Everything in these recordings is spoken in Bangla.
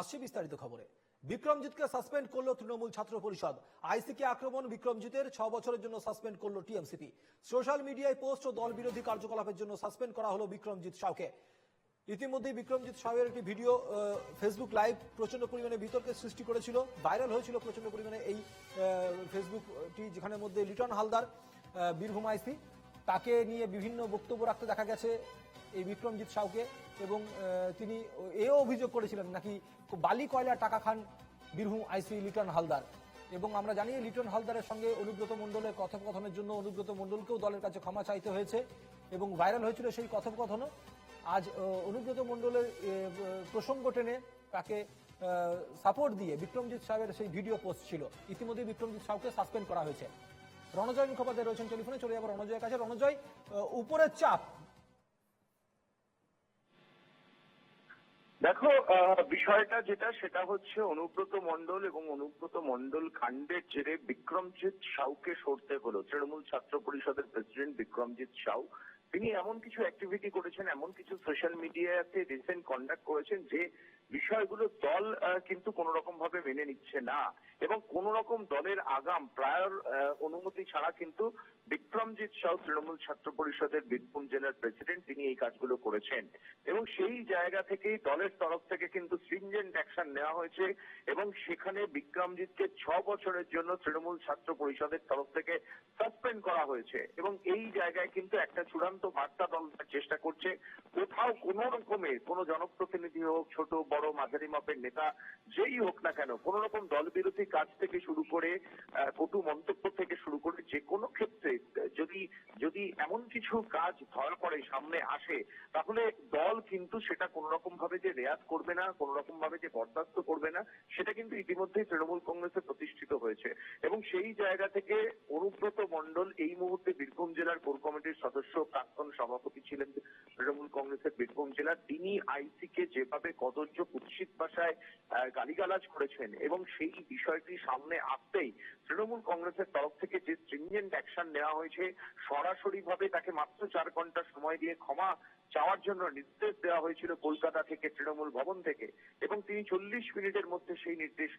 আসছে বিস্তারিত খবরে। বিক্রমজিৎকে সাসপেন্ড করল তৃণমূল ছাত্র পরিষদ। আইসিকে আক্রমণ বিক্রমজিতের ছ বছরের জন্য সাসপেন্ড করল টিএমসিপি। সোশ্যাল মিডিয়ায় পোস্ট ও দল বিরোধী কার্যকলাপের জন্য সাসপেন্ড করা হলো বিক্রমজিৎ সাউকে। ইতিমধ্যে বিক্রমজিৎ সাউয়ের একটি ভিডিও ফেসবুক লাইভ প্রচণ্ড পরিমাণে বিতর্কের সৃষ্টি করেছিল, ভাইরাল হয়েছিল প্রচণ্ড পরিমাণে এই ফেসবুকটি যেখানে মধ্যে লিটন হালদার বীরভূম আইসি। তাকে নিয়ে বিভিন্ন বক্তব্য রাখতে দেখা গেছে। এই বিক্রমজিৎ সাউকে এবং তিনি এও অভিযোগ করেছিলেন নাকি বালি কয়লা টাকা খান বীরভূম আইসি লিটন হালদার। এবং আমরা জানি লিটন হালদারের সঙ্গে অনুব্রত মণ্ডলের কথোপকথনের জন্য অনুব্রত মণ্ডলকেও দলের কাছে ক্ষমা চাইতে হয়েছে এবং ভাইরাল হয়েছিল সেই কথোপকথনও। আজ অনুব্রত মণ্ডলের প্রসঙ্গ টেনে তাকে সাপোর্ট দিয়ে বিক্রমজিৎ সাহেবের সেই ভিডিও পোস্ট ছিল। ইতিমধ্যে বিক্রমজিৎ সাহকে সাসপেন্ড করা হয়েছে। রণজয় মুখোপাধ্যায় রয়েছেন টেলিফোনে, চলে যাব রণজয়ের কাছে। রণজয় উপরের চাপ দেখো বিষয়টা যেটা, সেটা হচ্ছে অনুব্রত মন্ডল এবং অনুব্রত মন্ডল কাণ্ডের জেরে বিক্রমজিৎ সাউকে সরতে হলো। তৃণমূল ছাত্র পরিষদের প্রেসিডেন্ট বিক্রমজিৎ সাউ। তিনি এমন কিছু অ্যাক্টিভিটি করেছেন, এমন কিছু সোশ্যাল মিডিয়াতে রিসেন্ট কন্ডাক্ট করেছেন যে বিষয়গুলো দল কিন্তু কোন রকম ভাবে মেনে নিচ্ছে না। এবং কোন রকম দলের আগাম প্রায়র অনুমতি ছাড়া কিন্তু বিক্রমজিৎ সাউ তৃণমূল ছাত্র পরিষদের বীরভূম জেলার প্রেসিডেন্ট তিনি এই কাজগুলো করেছেন। এবং সেই জায়গা থেকেই দলের তরফ থেকে কিন্তু স্ট্রিনজেন্ট অ্যাকশন নেওয়া হয়েছে এবং সেখানে বিক্রমজিৎকে ছ বছরের জন্য তৃণমূল ছাত্র পরিষদের তরফ থেকে সাসপেন্ড করা হয়েছে এবং এই জায়গায় কিন্তু একটা চূড়ান্ত বার্তা দল চেষ্টা করছে। কোথাও কোন রকমে কোন জনপ্রতিনিধি হোক, ছোট, বড়, মাঝারি মাপের নেতা যেই হোক না কেন, কোন রকম দল বিরোধী কাজ থেকে শুরু করে কটু মন্তব্য থেকে শুরু করে যে কোনো ক্ষেত্রে, যদি যদি এমন কিছু কাজ ধরা পড়ে সামনে আসে, তাহলে দল কিন্তু সেটা কোন রকম ভাবে যে রেয়াত করবে না, কোন রকম ভাবে যে বরদাস্ত করবে না, সেটা কিন্তু ইতিমধ্যেই তৃণমূল কংগ্রেসে প্রতিষ্ঠিত হয়েছে। এবং সেই জায়গা থেকে অনুব্রত মণ্ডল এই মুহূর্তে বীরভূম জেলার কোর কমিটির সদস্য প্রাক্তন সভাপতি ছিলেন তৃণমূল কংগ্রেসের বীরভূম জেলার। তিনি আইসিকে যেভাবে কদর্য কুৎসিত ভাষায় গালিগালাজ করেছেন এবং সেই বিষয়টি সামনে আসতেই তৃণমূল কংগ্রেসের তরফ থেকে যে স্ট্রিনজেন্ট অ্যাকশন নেওয়া হয়েছে সরাসরি ভাবে তাকে মাত্র চার ঘণ্টা সময় দিয়ে ক্ষমা চাওয়ার জন্য নির্দেশ দেওয়া হয়েছিল কলকাতা থেকে, তৃণমূল ভবন থেকে এবং তিনি চল্লিশ মিনিটের মধ্যে সেই নির্দেশ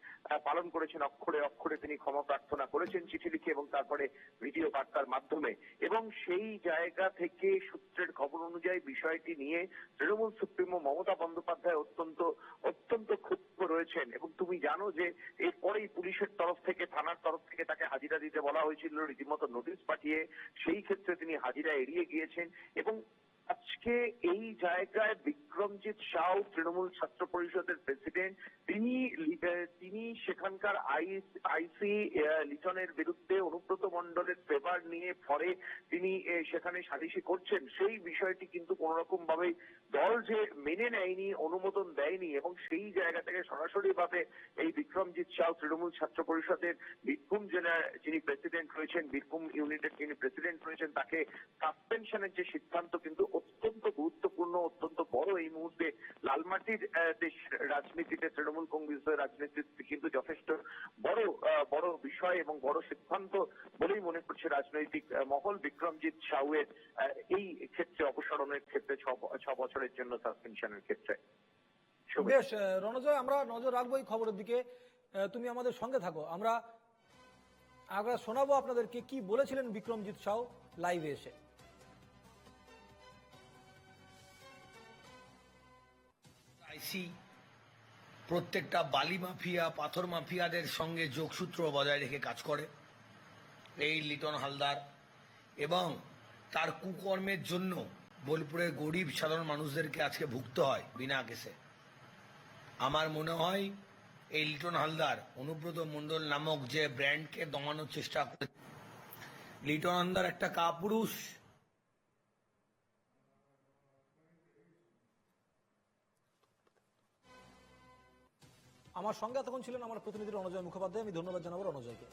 পালন করেছেন। অক্ষরে অক্ষরে তিনি ক্ষমা প্রার্থনা করেছেন চিঠি লিখে এবং তারপরে ভিডিও বার্তার মাধ্যমে। এবং সেই জায়গা থেকে সূত্রের খবর অনুযায়ী বিষয়টি নিয়ে তৃণমূল সুপ্রিমো মমতা বন্দ্যোপাধ্যায় অত্যন্ত অত্যন্ত ক্ষুব্ধ রয়েছেন। এবং তুমি জানো যে এরপরেই পুলিশের তরফ থেকে, থানার তরফ থেকে তাকে হাজিরা দিতে বলা হয়েছিল। রীতিমতো নোটিশ পাঠিয়ে সেই ক্ষেত্রে তিনি হাজিরা এড়িয়ে গিয়েছেন। এবং আজকে এই জায়গায় বিক্রমজিৎ সাউ, তৃণমূল ছাত্র পরিষদের প্রেসিডেন্ট তিনি তিনি সেখানকার আইসি লিটনের বিরুদ্ধে অনুব্রত মণ্ডলের ফেভার নিয়ে পরে তিনি সেখানে সালিশি করছেন। সেই বিষয়টি কিন্তু কোন রকম ভাবে দল যে মেনে নেয়নি, অনুমোদন দেয়নি এবং সেই জায়গা থেকে সরাসরি ভাবে এই বিক্রমজিৎ সাউ, তৃণমূল ছাত্র পরিষদের বীরভূম জেলার যিনি প্রেসিডেন্ট রয়েছেন, বীরভূম ইউনিটের যিনি প্রেসিডেন্ট রয়েছেন, তাকে সাসপেনশনের যে সিদ্ধান্ত কিন্তু অত্যন্ত গুরুত্বপূর্ণ, অত্যন্ত বড় এই মুহূর্তে লালমাটির দেশ রাজনীতিতে, তৃণমূল কংগ্রেসের রাজনীতিতে কিন্তু যথেষ্ট বড় বড় বিষয় এবং বড় সিদ্ধান্ত বলেই মনে করছে রাজনৈতিক মহল বিক্রমজিৎ সাউয়ের এই ক্ষেত্রে, অপসারণের ক্ষেত্রে, ছ বছরের জন্য সাসপেনশনের ক্ষেত্রে। বেশ রণজয়, আমরা নজর রাখব এই খবরের দিকে। তুমি আমাদের সঙ্গে থাকো। আমরা আমরা শোনাবো আপনাদেরকে কি বলেছিলেন বিক্রমজিৎ সাউ লাইভে এসে। আইসি প্রত্যেকটা বালি মাফিয়া, পাথর মাফিয়াদের সঙ্গে যোগসূত্র বজায় রেখে কাজ করে। এই লিটন হালদার এবং তার কুকর্মের জন্য বোলপুরের গরিব সাধারণ মানুষদেরকে আজকে ভুগতে হয় বিনা কেসে। আমার মনে হয় এই লিটন হালদার, অনুব্রত মণ্ডল নামক যে ব্র্যান্ডকে দমানোর চেষ্টা করে লিটন হালদার একটা কাপুরুষ আমার সঙ্গে তখন ছিলেন আমার প্রতিনিধি রণজয় মুখোপাধ্যায়। আমি ধন্যবাদ জানাব রণজয়কে।